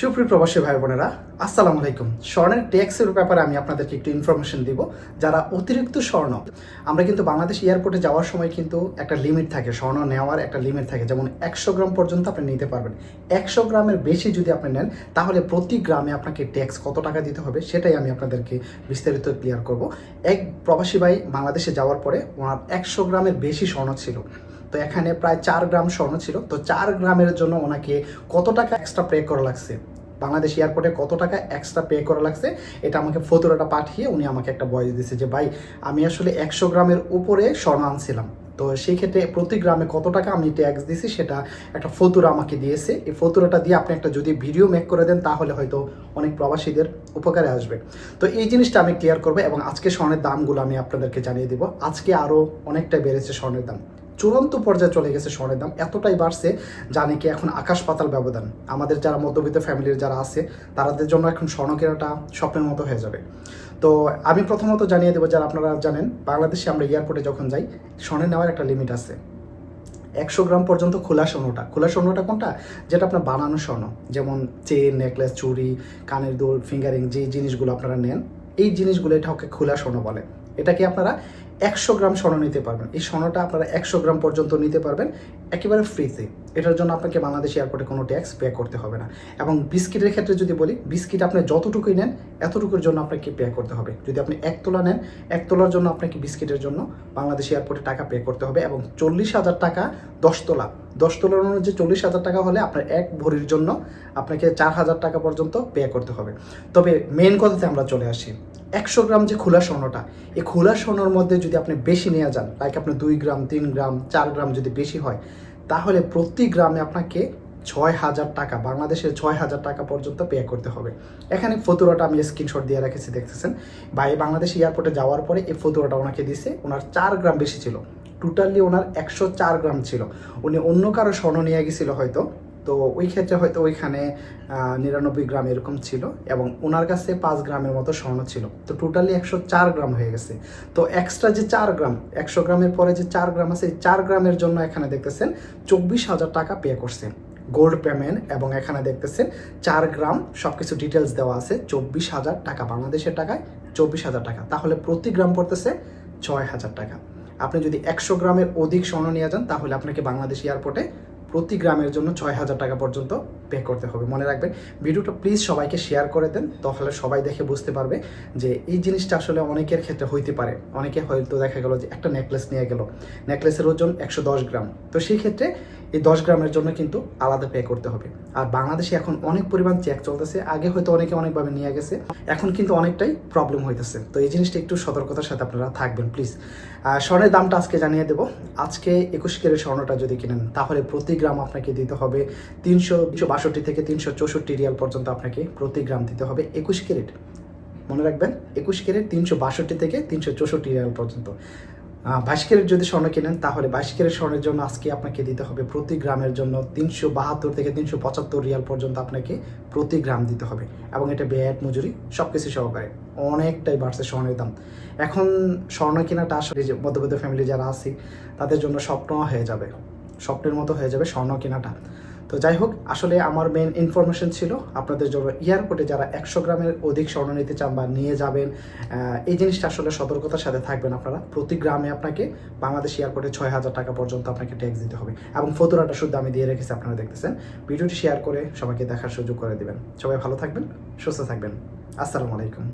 সুপ্রিয় প্রবাসী ভাই বোনেরা, আসসালামু আলাইকুম। স্বর্ণের ট্যাক্সের ব্যাপারে আমি আপনাদেরকে একটু ইনফরমেশন দিব। যারা অতিরিক্ত স্বর্ণ, আমরা কিন্তু বাংলাদেশ এয়ারপোর্টে যাওয়ার সময় কিন্তু একটা লিমিট থাকে, স্বর্ণ নেওয়ার একটা লিমিট থাকে। যেমন একশো গ্রাম পর্যন্ত আপনি নিতে পারবেন। একশো গ্রামের বেশি যদি আপনি নেন, তাহলে প্রতি গ্রামে আপনাকে ট্যাক্স কত টাকা দিতে হবে, সেটাই আমি আপনাদেরকে বিস্তারিত ক্লিয়ার করব। এক প্রবাসী ভাই বাংলাদেশে যাওয়ার পরে ওনার একশো গ্রামের বেশি স্বর্ণ ছিল। তো এখানে প্রায় চার গ্রাম স্বর্ণ ছিল। তো চার গ্রামের জন্য ওনাকে কত টাকা এক্সট্রা পে করা লাগছে? বাংলাদেশ এয়ারপোর্টে কত টাকা এক্সট্রা পে করা লাগছে? এটা আমাকে ফতুরাটা পাঠিয়ে উনি আমাকে একটা ভয়েস দিয়েছে যে, ভাই, আমি আসলে একশো গ্রামের উপরে স্বর্ণ আনছিলাম। তো সেই ক্ষেত্রে প্রতি গ্রামে কত টাকা আমি ট্যাক্স দিছি সেটা একটা ফতুরা আমাকে দিয়েছে। এই ফতুরাটা দিয়ে আপনি একটা যদি ভিডিও মেক করে দেন, তাহলে হয়তো অনেক প্রবাসীদের উপকারে আসবে। তো এই জিনিসটা আমি ক্লিয়ার করব এবং আজকে স্বর্ণের দামগুলো আমি আপনাদেরকে জানিয়ে দিব। আজকে আরও অনেকটা বেড়েছে স্বর্ণের দাম। চূড়ান্ত পর্যায়ে চলে গেছে স্বর্ণের দাম। এতটাই বাড়ছে যা নাকি এখন আকাশ পাতাল ব্যবধান। আমাদের যারা মধ্যবিত্ত ফ্যামিলির যারা আছে তাদের জন্য এখন স্বর্ণ কেনাটা স্বপ্নের মতো হয়ে যাবে। তো আমি প্রথমত জানিয়ে দেবো, যারা আপনারা জানেন, বাংলাদেশে আমরা এয়ারপোর্টে যখন যাই স্বর্ণের নেওয়ার একটা লিমিট আছে। একশো গ্রাম পর্যন্ত খোলা স্বর্ণটা। খোলা স্বর্ণটা কোনটা? যেটা আপনার বানানো স্বর্ণ। যেমন চেন নেকলেস চুড়ি, কানের দুল ফিঙ্গারিং যে জিনিসগুলো আপনারা নেন, এই জিনিসগুলো এটা হচ্ছে খোলা স্বর্ণ বলে। এটাকে আপনারা একশো গ্রাম স্বর্ণ নিতে পারবেন। এই স্বর্ণটা আপনারা একশো গ্রাম পর্যন্ত নিতে পারবেন, একেবারে ফ্রিতে এটার জন্য আপনাকে বাংলাদেশ এয়ারপোর্টে কোনো ট্যাক্স পে করতে হবে না। এবং বিস্কিটের ক্ষেত্রে যদি বলি, বিস্কিট আপনি যতটুকুই নেন, এতটুকুর জন্য আপনাকে পে করতে হবে। যদি আপনি এক তোলা নেন, এক তোলার জন্য আপনাকে বিস্কিটের জন্য বাংলাদেশ এয়ারপোর্টে টাকা পে করতে হবে এবং চল্লিশ হাজার টাকা দশ তোলা দশ তোলার অনুযায়ী চল্লিশ হাজার টাকা হলে আপনার এক ভরির জন্য আপনাকে চার হাজার টাকা পর্যন্ত পে করতে হবে। তবে মেন কথাতে আমরা চলে আসি। একশো গ্রাম যে খোলা স্বর্ণটা, এই খোলা স্বর্ণর মধ্যে যদি আপনি বেশি নিয়ে যান লাইক আপনার দুই গ্রাম, তিন গ্রাম, চার গ্রাম যদি বেশি হয়, তাহলে প্রতি গ্রামে আপনাকে ছয় হাজার টাকা, বাংলাদেশের ছয় হাজার টাকা পর্যন্ত পে করতে হবে। এখানে ফতুরাটা আমি স্ক্রিনশট দিয়ে রেখেছি, দেখতেছেন। ভাই, বাংলাদেশ এয়ারপোর্টে যাওয়ার পরে এই ফতুরাটা ওনাকে দিছে, ওনার চার গ্রাম বেশি ছিল। টোটালি ওনার একশো চার গ্রাম ছিল। উনি অন্য কারও স্বর্ণ নিয়ে গেছিল হয়তো। তো ওই ক্ষেত্রে হয়তো ওইখানে নিরানব্বই গ্রাম এরকম ছিল এবং ওনার কাছে পাঁচ গ্রামের মতো স্বর্ণ ছিল। তো টোটালি একশো চার গ্রাম হয়ে গেছে। তো এক্সট্রা যে চার গ্রাম, একশো গ্রামের পরে যে চার গ্রাম আছে, এই চার গ্রামের জন্য এখানে দেখতেছেন চব্বিশ হাজার টাকা পে করছে গোল্ড পেমেন্ট এবং এখানে দেখতেছেন চার গ্রাম সব কিছু ডিটেলস দেওয়া আছে, চব্বিশ হাজার টাকা, বাংলাদেশের টাকায় চব্বিশ হাজার টাকা। তাহলে প্রতি গ্রাম পড়তেছে ছয় হাজার টাকা। আপনি যদি একশো গ্রামের অধিক স্বর্ণ নিয়ে যান, তাহলে আপনাকে বাংলাদেশ এয়ারপোর্টে প্রতি গ্রামের জন্য ছয় হাজার টাকা পর্যন্ত পে করতে হবে। মনে রাখবেন, ভিডিওটা প্লিজ সবাইকে শেয়ার করে দেন, তাহলে সবাই দেখে বুঝতে পারবে যে এই জিনিসটা আসলে অনেকের ক্ষেত্রে হইতে পারে। অনেকে হয়তো দেখা গেল যে একটা নেকলেস নিয়ে গেল। নেকলেসের ওজন একশো দশ গ্রাম। তো সেই ক্ষেত্রে এই দশ গ্রামের জন্য কিন্তু আলাদা পে করতে হবে। আর বাংলাদেশে এখন অনেক পরিমাণ চেক চলতেছে। আগে হয়তো অনেকে অনেকভাবে নিয়ে গেছে। এখন কিন্তু অনেকটাই প্রবলেম হইতেছে। তো এই জিনিসটা একটু সতর্কতার সাথে আপনারা থাকবেন প্লিজ স্বর্ণের দামটা আজকে জানিয়ে দেবো। আজকে একুশ কেরের স্বর্ণটা যদি কিনেন, তাহলে প্রতি গ্রাম আপনাকে দিতে হবে তিনশো বাষট্টি থেকে তিনশো চৌষট্টি রিয়াল পর্যন্ত আপনাকে প্রতি গ্রাম দিতে হবে একুশ ক্যারেট। মনে রাখবেন, একুশ ক্যারেট তিনশো বাষট্টি থেকে তিনশো চৌষট্টি রিয়াল পর্যন্ত। বাইশ যদি স্বর্ণ কেনেন, তাহলে বাইশ স্বর্ণের জন্য আজকে আপনাকে দিতে হবে প্রতি গ্রামের জন্য তিনশো বাহাত্তর থেকে তিনশো পঁচাত্তর রিয়াল পর্যন্ত আপনাকে প্রতি গ্রাম দিতে হবে। এবং এটা ব্যাট মজুরি সব কিছু সহকারে। অনেকটাই বাড়ছে স্বর্ণের দাম। এখন স্বর্ণ কেনাটা আসলে যে মধ্যবিত্ত ফ্যামিলি যারা আছে, তাদের জন্য স্বপ্ন হয়ে যাবে। স্বপ্নের মতো হয়ে যাবে স্বর্ণ কেনাটা। তো যাই হোক, আসলে আমার মেন ইনফরমেশন ছিল আপনাদের জন্য এয়ারপোর্টে যারা একশো গ্রামের অধিক স্বর্ণ নিতে চান বা নিয়ে যাবেন এই জিনিসটা আসলে সতর্কতার সাথে থাকবেন আপনারা। প্রতি গ্রামে আপনাকে বাংলাদেশ এয়ারপোর্টে ছয় হাজার টাকা পর্যন্ত আপনাকে ট্যাক্স দিতে হবে এবং ফতুরাটা শুদ্ধ আমি দিয়ে রেখেছি, আপনারা দেখতেছেন। ভিডিওটি শেয়ার করে সবাইকে দেখার সুযোগ করে দেবেন। সবাই ভালো থাকবেন, সুস্থ থাকবেন। আসসালামু আলাইকুম।